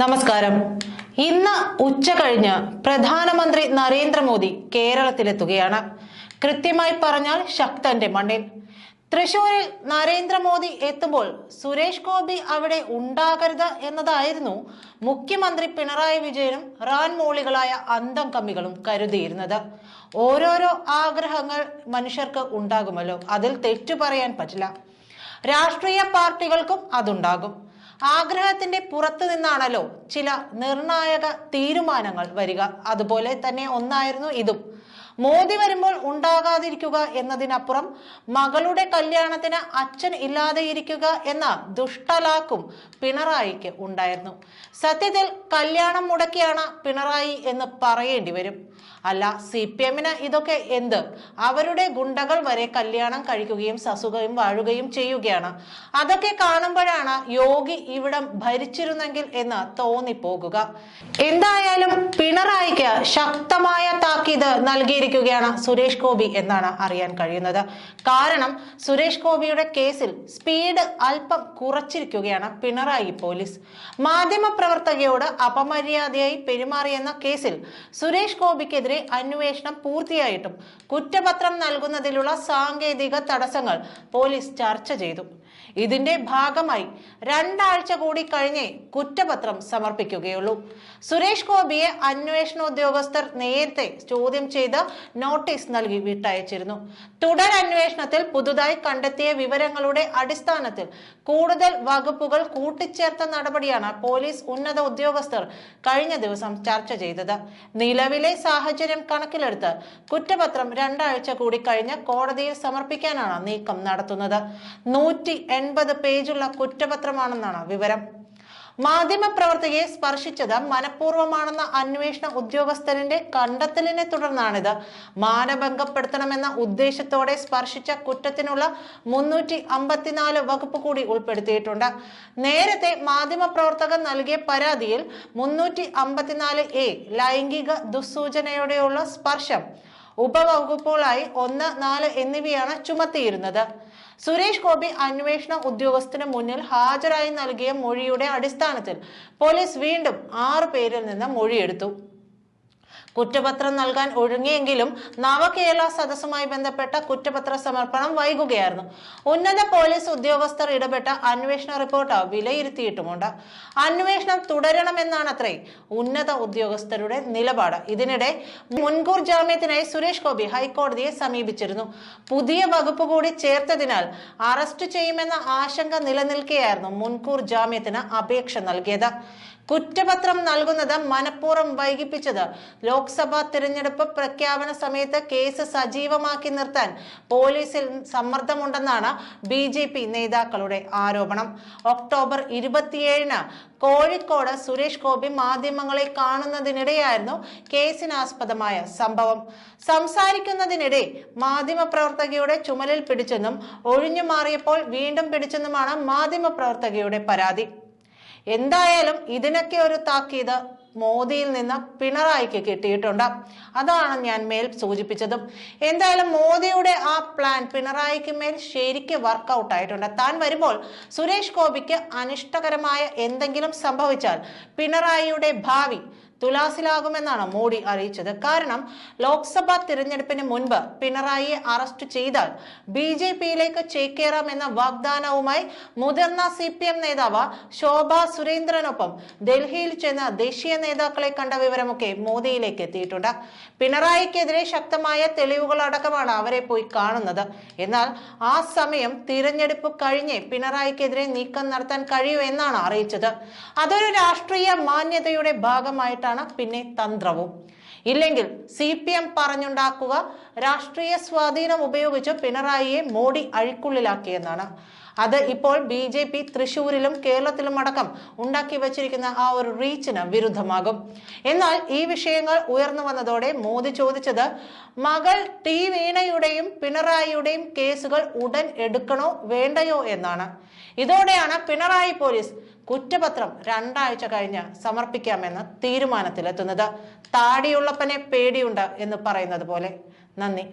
നമസ്കാരം. ഇന്ന് ഉച്ച കഴിഞ്ഞ് പ്രധാനമന്ത്രി നരേന്ദ്രമോദി കേരളത്തിലെത്തുകയാണ്. കൃത്യമായി പറഞ്ഞാൽ ശക്തന്റെ മണ്ണിൽ. തൃശൂരിൽ നരേന്ദ്രമോദി എത്തുമ്പോൾ സുരേഷ് ഗോപി അവിടെ ഉണ്ടാകരുത് എന്നതായിരുന്നു മുഖ്യമന്ത്രി പിണറായി വിജയനും റാൻ മോളികളായ അന്തം കമ്മികളും കരുതിയിരുന്നത്. ഓരോരോ ആഗ്രഹങ്ങൾ മനുഷ്യർക്ക് ഉണ്ടാകുമല്ലോ. അതിൽ തെറ്റു പറയാൻ പറ്റില്ല. രാഷ്ട്രീയ പാർട്ടികൾക്കും അതുണ്ടാകും. ആഗ്രഹത്തിന്റെ പുറത്തു നിന്നാണല്ലോ ചില നിർണായക തീരുമാനങ്ങൾ വരിക. അതുപോലെ തന്നെ ഒന്നായിരുന്നു ഇതും. മോദി വരുമ്പോൾ ഉണ്ടാകാതിരിക്കുക എന്നതിനപ്പുറം മകളുടെ കല്യാണത്തിന് അച്ഛൻ ഇല്ലാതെ ഇരിക്കുക എന്ന ദുഷ്ടലാക്കും പിണറായിക്ക് ഉണ്ടായിരുന്നു. സത്യത്തിൽ കല്യാണം മുടക്കിയാണ് പിണറായി എന്ന് പറയേണ്ടി വരും. അല്ല സി പി എമ്മിന് ഇതൊക്കെ എന്ത്? അവരുടെ ഗുണ്ടകൾ വരെ കല്യാണം കഴിക്കുകയും സസുകയും വാഴുകയും ചെയ്യുകയാണ്. അതൊക്കെ കാണുമ്പോഴാണ് യോഗി ഇവിടം ഭരിച്ചിരുന്നെങ്കിൽ എന്ന് തോന്നിപ്പോകുക. എന്തായാലും പിണറായിക്ക് ശക്തമായ താക്കീത് നൽകിയിരിക്കുകയാണ് സുരേഷ് ഗോപി എന്നാണ് അറിയാൻ കഴിയുന്നത്. കാരണം സുരേഷ് ഗോപിയുടെ കേസിൽ സ്പീഡ് അല്പം കുറച്ചിരിക്കുകയാണ് പിണറായി പോലീസ്. മാധ്യമപ്രവർത്തകയോട് അപമര്യാദയായി പെരുമാറിയെന്ന കേസിൽ സുരേഷ് ഗോപിക്കെതിരെ അന്വേഷണം പൂർത്തിയായിട്ടും കുറ്റപത്രം നൽകുന്നതിലുള്ള സാങ്കേതിക തടസ്സങ്ങൾ പോലീസ് ചർച്ച ചെയ്തു. ഇതിന്റെ ഭാഗമായി രണ്ടാഴ്ച കൂടി കഴിഞ്ഞേ കുറ്റപത്രം സമർപ്പിക്കുകയുള്ളൂ. സുരേഷ് ഗോപിയെ അന്വേഷണ ഉദ്യോഗസ്ഥർ നേരത്തെ ചോദ്യം ചെയ്ത് നോട്ടീസ് നൽകി വിട്ടയച്ചിരുന്നു. തുടർ അന്വേഷണത്തിൽ പുതുതായി കണ്ടെത്തിയ വിവരങ്ങളുടെ അടിസ്ഥാനത്തിൽ കൂടുതൽ വകുപ്പുകൾ കൂട്ടിച്ചേർത്ത നടപടിയാണ് പോലീസ് ഉന്നത ഉദ്യോഗസ്ഥർ കഴിഞ്ഞ ദിവസം ചർച്ച ചെയ്തത്. നിലവിലെ സാഹചര്യം കണക്കിലെടുത്ത് കുറ്റപത്രം രണ്ടാഴ്ച കൂടി കഴിഞ്ഞ് കോടതിയിൽ സമർപ്പിക്കാനാണ് നീക്കം നടത്തുന്നത്. നൂറ്റി പേജുള്ള കുറ്റപത്രമാണെന്നാണ് വിവരം. മാധ്യമപ്രവർത്തകയെ സ്പർശിച്ചത് മനഃപൂർവമാണെന്ന അന്വേഷണ ഉദ്യോഗസ്ഥരന്റെ കണ്ടെത്തലിനെ തുടർന്നാണിത്. മാനഭംഗപ്പെടുത്തണമെന്ന ഉദ്ദേശത്തോടെ സ്പർശിച്ച കുറ്റത്തിനുള്ള മുന്നൂറ്റി അമ്പത്തിനാല് വകുപ്പ് കൂടി ഉൾപ്പെടുത്തിയിട്ടുണ്ട്. നേരത്തെ മാധ്യമപ്രവർത്തകർ നൽകിയ പരാതിയിൽ മുന്നൂറ്റി അമ്പത്തിനാല് എ ലൈംഗിക ദുസ്സൂചനയോടെയുള്ള സ്പർശം ഉപവകുപ്പുകളായി ഒന്ന് നാല് എന്നിവയാണ് ചുമത്തിയിരുന്നത്. സുരേഷ് ഗോപി അന്വേഷണ ഉദ്യോഗസ്ഥന് മുന്നിൽ ഹാജരായി നൽകിയ മൊഴിയുടെ അടിസ്ഥാനത്തിൽ പോലീസ് വീണ്ടും ആറു പേരിൽ നിന്ന് മൊഴിയെടുത്തു. കുറ്റപത്രം നൽകാൻ ഒഴുങ്ങിയെങ്കിലും നവകേരള സദസ്സുമായി ബന്ധപ്പെട്ട കുറ്റപത്ര സമർപ്പണം വൈകുകയായിരുന്നു. ഉന്നത പോലീസ് ഉദ്യോഗസ്ഥർ ഇടപെട്ട അന്വേഷണ റിപ്പോർട്ട് വിലയിരുത്തിയിട്ടുമുണ്ട്. അന്വേഷണം തുടരണമെന്നാണ് അത്രേ ഉന്നത ഉദ്യോഗസ്ഥരുടെ നിലപാട്. ഇതിനിടെ മുൻകൂർ ജാമ്യത്തിനായി സുരേഷ് ഗോപി ഹൈക്കോടതിയെ സമീപിച്ചിരുന്നു. പുതിയ വകുപ്പ് കൂടി ചേർത്തതിനാൽ അറസ്റ്റ് ചെയ്യുമെന്ന ആശങ്ക നിലനിൽക്കെയായിരുന്നു മുൻകൂർ ജാമ്യത്തിന് അപേക്ഷ നൽകിയത്. കുറ്റപത്രം നൽകുന്നത് മനഃപൂർവം വൈകിപ്പിച്ചത്. ലോക്സഭാ തിരഞ്ഞെടുപ്പ് പ്രഖ്യാപന സമയത്ത് കേസ് സജീവമാക്കി നിർത്താൻ പോലീസിൽ സമ്മർദ്ദമുണ്ടെന്നാണ് ബി ജെ പി നേതാക്കളുടെ ആരോപണം. ഒക്ടോബർ ഇരുപത്തിയേഴിന് കോഴിക്കോട് സുരേഷ് ഗോപി മാധ്യമങ്ങളെ കാണുന്നതിനിടെയായിരുന്നു കേസിനാസ്പദമായ സംഭവം. സംസാരിക്കുന്നതിനിടെ മാധ്യമപ്രവർത്തകയുടെ ചുമലിൽ പിടിച്ചെന്നും ഒഴിഞ്ഞു മാറിയപ്പോൾ വീണ്ടും പിടിച്ചെന്നുമാണ് മാധ്യമപ്രവർത്തകയുടെ പരാതി. എന്തായാലും ഇതിനൊക്കെ ഒരു താക്കീത് മോദിയിൽ നിന്ന് പിണറായിക്ക് കിട്ടിയിട്ടുണ്ട്. അതാണ് ഞാൻ മേൽ സൂചിപ്പിച്ചതും. എന്തായാലും മോദിയുടെ ആ പ്ലാൻ പിണറായിക്ക് മേൽ ശരിക്ക് വർക്കൗട്ട് ആയിട്ടുണ്ട്. താൻ വരുമ്പോൾ സുരേഷ് ഗോപിക്ക് അനിഷ്ടകരമായ എന്തെങ്കിലും സംഭവിച്ചാൽ പിണറായിയുടെ ഭാവി തുലാസിലാകുമെന്നാണ് മോഡി അറിയിച്ചത്. കാരണം ലോക്സഭാ തിരഞ്ഞെടുപ്പിന് മുൻപ് പിണറായിയെ അറസ്റ്റ് ചെയ്താൽ ബി ജെ പിയിലേക്ക് ചേക്കേറാം എന്ന വാഗ്ദാനവുമായി മുതിർന്ന സി പി എം നേതാവ് ശോഭ സുരേന്ദ്രനൊപ്പം ഡൽഹിയിൽ ചെന്ന് ദേശീയ നേതാക്കളെ കണ്ട വിവരമൊക്കെ മോദിയിലേക്ക് എത്തിയിട്ടുണ്ട്. പിണറായിക്കെതിരെ ശക്തമായ തെളിവുകൾ അടക്കമാണ് അവരെ പോയി കാണുന്നത്. എന്നാൽ ആ സമയം തിരഞ്ഞെടുപ്പ് കഴിഞ്ഞ് പിണറായിക്കെതിരെ നീക്കം നടത്താൻ കഴിയൂ എന്നാണ് അറിയിച്ചത്. അതൊരു രാഷ്ട്രീയ മാന്യതയുടെ ഭാഗമായിട്ടാണ് പിന്നെ തന്ത്രവും. ഇല്ലെങ്കിൽ സി പി എം പറഞ്ഞുണ്ടാക്കുക രാഷ്ട്രീയ സ്വാധീനം ഉപയോഗിച്ച് പിണറായിയെ മോഡി അഴിക്കുള്ളിലാക്കിയെന്നാണ് അത് ഇപ്പോൾ ബി ജെ പി തൃശൂരിലും കേരളത്തിലും അടക്കം ഉണ്ടാക്കി വച്ചിരിക്കുന്ന ആ ഒരു റീച്ചിന് വിരുദ്ധമാകും. എന്നാൽ ഈ വിഷയങ്ങൾ ഉയർന്നു വന്നതോടെ മോദി ചോദിച്ചത് മകൾ ടി വീണയുടെയും പിണറായിയുടെയും കേസുകൾ ഉടൻ എടുക്കണോ വേണ്ടയോ എന്നാണ്. ഇതോടെയാണ് പിണറായി പോലീസ് കുറ്റപത്രം രണ്ടാഴ്ച കഴിഞ്ഞ് സമർപ്പിക്കാമെന്ന് തീരുമാനത്തിലെത്തുന്നത്. താടിയുള്ളപ്പനെ പേടിയുണ്ട് എന്ന് പറയുന്നത് പോലെ. നന്ദി.